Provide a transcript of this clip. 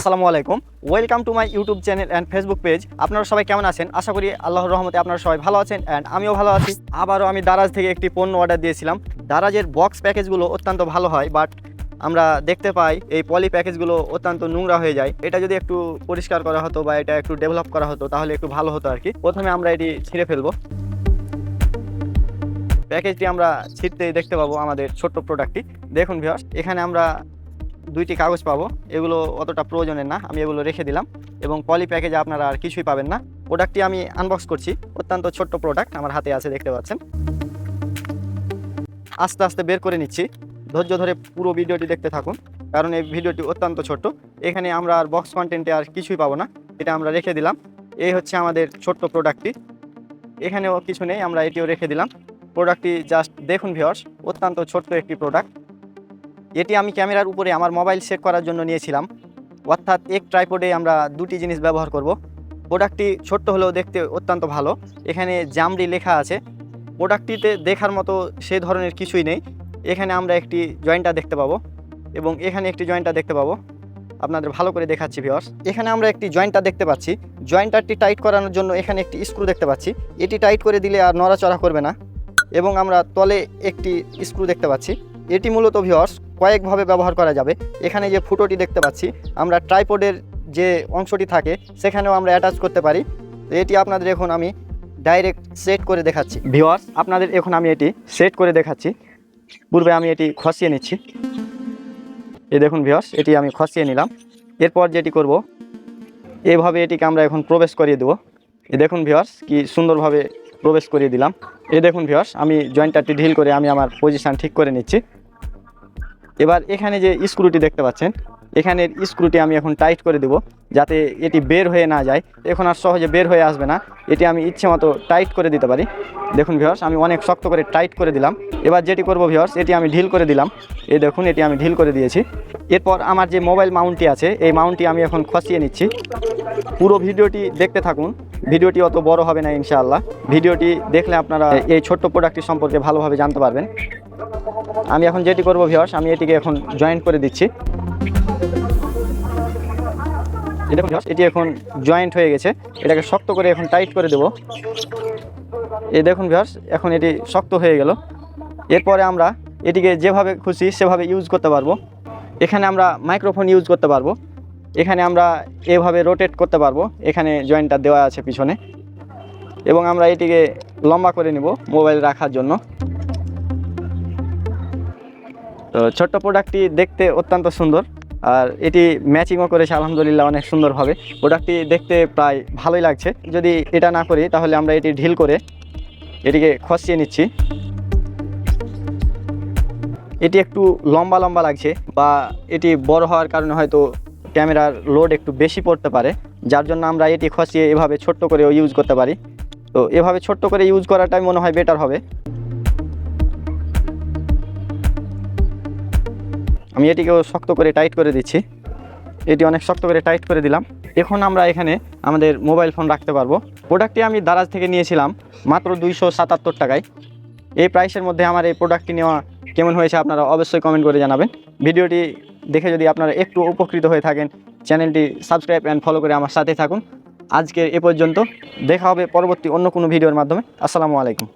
আসসালামু আলাইকুম। Welcome to my YouTube channel and Facebook page আপনারা সবাই কেমন আছেন? আশা করি আল্লাহর রহমতে আপনারা সবাই ভালো আছেন অ্যান্ড আমিও ভালো আছি। আবারও আমি দারাজ থেকে একটি পণ্য অর্ডার দিয়েছিলাম। দারাজের বক্স প্যাকেজগুলো অত্যন্ত ভালো হয় বাট আমরা দেখতে পাই এই পলি প্যাকেজগুলো অত্যন্ত নোংরা হয়ে যায়। এটা যদি একটু পরিষ্কার করা হতো বা এটা একটু ডেভেলপ করা হতো, তাহলে একটু ভালো হতো আর কি প্রথমে আমরা এটি ছিঁড়ে ফেলব। প্যাকেজটি আমরা ছিঁড়তেই দেখতে পাবো আমাদের ছোট্ট প্রোডাক্টটি দেখুন ভিউয়ার্স এখানে আমরা দুইটি কাগজ পাবো। এগুলো অতটা প্রয়োজনের না, আমি এগুলো রেখে দিলাম। এবং পলি প্যাকেজে আপনারা আর কিছুই পাবেন না। প্রোডাক্টটি আমি আনবক্স করছি। অত্যন্ত ছোট্ট প্রোডাক্ট আমার হাতে আছে, দেখতে পাচ্ছেন। আস্তে আস্তে বের করে নিচ্ছি। ধৈর্য ধরে পুরো ভিডিওটি দেখতে থাকুন, কারণ এই ভিডিওটি অত্যন্ত ছোট্ট। এখানে আমরা আর বক্স কন্টেন্টে আর কিছুই পাবো না, এটা আমরা রেখে দিলাম। এই হচ্ছে আমাদের ছোট্ট প্রোডাক্টটি এখানেও কিছু নেই, আমরা এটিও রেখে দিলাম। প্রোডাক্টটি জাস্ট দেখুন ভিওর্স অত্যন্ত ছোট্ট একটি প্রোডাক্ট এটি আমি ক্যামেরার উপরে আমার মোবাইল সেট করার জন্য নিয়েছিলাম। অর্থাৎ এক ট্রাইপোডে আমরা দুটি জিনিস ব্যবহার করব। প্রোডাক্টটি ছোট্ট হলেও দেখতে অত্যন্ত ভালো। এখানে জামরি লেখা আছে। প্রোডাক্টটিতে দেখার মতো সে ধরনের কিছুই নেই। এখানে আমরা একটি জয়েন্টার দেখতে পাবো এবং এখানে একটি জয়েন্টটা দেখতে পাবো। আপনাদের ভালো করে দেখাচ্ছি ভিওর্স এখানে আমরা একটি জয়েন্টার দেখতে পাচ্ছি। জয়েন্টারটি টাইট করানোর জন্য এখানে একটি স্ক্রু দেখতে পাচ্ছি। এটি টাইট করে দিলে আর নড়াচড়া করবে না এবং আমরা তলে একটি স্ক্রু দেখতে পাচ্ছি। এটি মূলত ভিওর্স কয়েকভাবে ব্যবহার করা যাবে। এখানে যে ফুটোটি দেখতে পাচ্ছি, আমরা ট্রাইপোডের যে অংশটি থাকে, সেখানেও আমরা অ্যাটাচ করতে পারি। এটি আপনাদের এখন আমি ডাইরেক্ট সেট করে দেখাচ্ছি। ভিওয়ার্স আপনাদের এখন আমি এটি সেট করে দেখাচ্ছি। পূর্বে আমি এটি খসিয়ে নিচ্ছি। এই দেখুন ভিওয়ার্স এটি আমি খসিয়ে নিলাম। এরপর যেটি করব, এভাবে এটিকে আমরা এখন প্রবেশ করিয়ে দেবো। এ দেখুন ভিওয়ার্স কি সুন্দরভাবে প্রবেশ করিয়ে দিলাম। এ দেখুন ভিওয়ার্স আমি জয়েন্টারটি ঢিল করে আমি আমার পজিশান ঠিক করে নিচ্ছি। এবার এখানে যে স্ক্রুটি দেখতে পাচ্ছেন, এখানের স্ক্রুটি আমি এখন টাইট করে দেব যাতে এটি বের হয়ে না যায়। এখন আর সহজে বের হয়ে আসবে না। এটি আমি ইচ্ছে মতো টাইট করে দিতে পারি। দেখুন ভিওর্স আমি অনেক শক্ত করে টাইট করে দিলাম। এবার যেটি করব ভিওর্স এটি আমি ঢিল করে দিলাম। এই দেখুন, এটি আমি ঢিল করে দিয়েছি। এরপর আমার যে মোবাইল মাউন্টটি আছে, এই মাউন্টটি আমি এখন খসিয়ে নিচ্ছি। পুরো ভিডিওটি দেখতে থাকুন। ভিডিওটি অত বড় হবে না, ইনশাআল্লাহ। ভিডিওটি দেখলে আপনারা এই ছোট্ট প্রোডাক্টটি সম্পর্কে ভালোভাবে জানতে পারবেন। আমি এখন যেটি করব ভিওর্স আমি এটিকে এখন জয়েন্ট করে দিচ্ছি। এটি এখন জয়েন্ট হয়ে গেছে। এটাকে শক্ত করে এখন টাইট করে দেব। এই দেখুন ভিউয়ার্স এখন এটি শক্ত হয়ে গেল। এরপরে আমরা এটিকে যেভাবে খুশি সেভাবে ইউজ করতে পারব। এখানে আমরা মাইক্রোফোন ইউজ করতে পারব। এখানে আমরা এভাবে রোটেট করতে পারব। এখানে জয়েন্টটা দেওয়া আছে পিছনে। এবং আমরা এটিকে লম্বা করে নিব মোবাইল রাখার জন্য। তো ছোট্ট প্রোডাক্টটি দেখতে অত্যন্ত সুন্দর। আর এটি ম্যাচিংও করেছে, আলহামদুলিল্লাহ অনেক সুন্দরভাবে। প্রোডাক্টটি দেখতে প্রায় ভালোই লাগছে। যদি এটা না করি, তাহলে আমরা এটি ঢিল করে এটিকে খসিয়ে নিচ্ছি। এটি একটু লম্বা লম্বা লাগছে বা এটি বড় হওয়ার কারণে হয়তো ক্যামেরার লোড একটু বেশি পড়তে পারে। যার জন্য আমরা এটি খসিয়ে এভাবে ছোট্ট করেও ইউজ করতে পারি। তো এভাবে ছোট্ট করে ইউজ করাটাই মনে হয় বেটার হবে। আমি এটিকেও শক্ত করে টাইট করে দিচ্ছি। এটি অনেক শক্ত করে টাইট করে দিলাম। এখন আমরা এখানে আমাদের মোবাইল ফোন রাখতে পারব। প্রোডাক্টটি আমি দারাজ থেকে নিয়েছিলাম মাত্র দুইশো সাতাত্তর টাকায়। এই প্রাইসের মধ্যে আমার এই প্রোডাক্টটি নেওয়া কেমন হয়েছে আপনারা অবশ্যই কমেন্ট করে জানাবেন। ভিডিওটি দেখে যদি আপনারা একটু উপকৃত হয়ে থাকেন, চ্যানেলটি সাবস্ক্রাইব অ্যান্ড ফলো করে আমার সাথে থাকুন। আজকে এ পর্যন্ত দেখা হবে পরবর্তী অন্য কোনো ভিডিওর মাধ্যমে। আসসালামু আলাইকুম।